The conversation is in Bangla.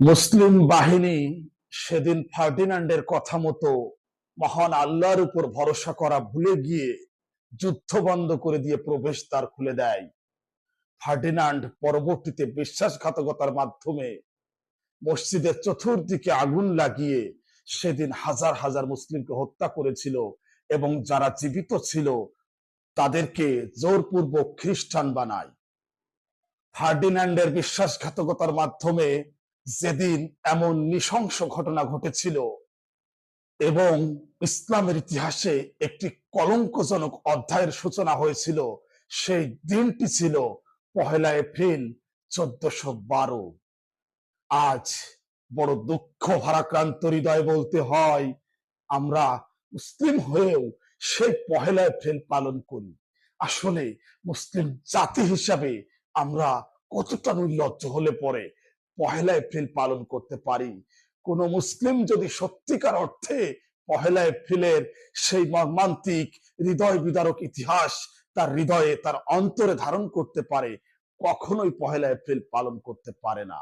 মুসলিম বাহিনী সেদিন ফার্ডিনান্ডের কথা মতো মহান আল্লাহর উপর ভরসা করা ভুলে গিয়ে যুদ্ধ বন্ধ করে দিয়ে প্রবেশদ্বার খুলে দেয়। ফার্ডিনান্ড পরবর্তীতে বিশ্বাসঘাতকতার মাধ্যমে মসজিদের চতুর্দিকে আগুন লাগিয়ে সেদিন হাজার হাজার মুসলিমকে হত্যা করেছিল এবং যারা জীবিত ছিল তাদেরকে জোরপূর্বক খ্রিস্টান বানায়। ফার্ডিনান্ডের বিশ্বাসঘাতকতার মাধ্যমে যেদিন এমন নৃশংস ঘটনা ঘটেছিল এবং ইসলামের ইতিহাসে একটি কলঙ্কজনক অধ্যায়ের সূচনা হয়েছিল, সেই দিনটি ছিল পহেলা এপ্রিল চোদ্দশো বারো। আজ বড় দুঃখ, ভারাক্রান্ত হৃদয় বলতে হয়, আমরা মুসলিম হয়েও সেই পহেলা এপ্রিল পালন করি। আসলে মুসলিম জাতি হিসাবে আমরা কতটা নির্লজ্জ হলে পরে পহেলা এপ্রিল পালন করতে পারি। কোন মুসলিম যদি সত্যিকার অর্থে পহেলা এপ্রিলের সেই মর্মান্তিক হৃদয় বিদারক ইতিহাস তার হৃদয়ে, তার অন্তরে ধারণ করতে পারে, কখনোই পহেলা এপ্রিল পালন করতে পারে না।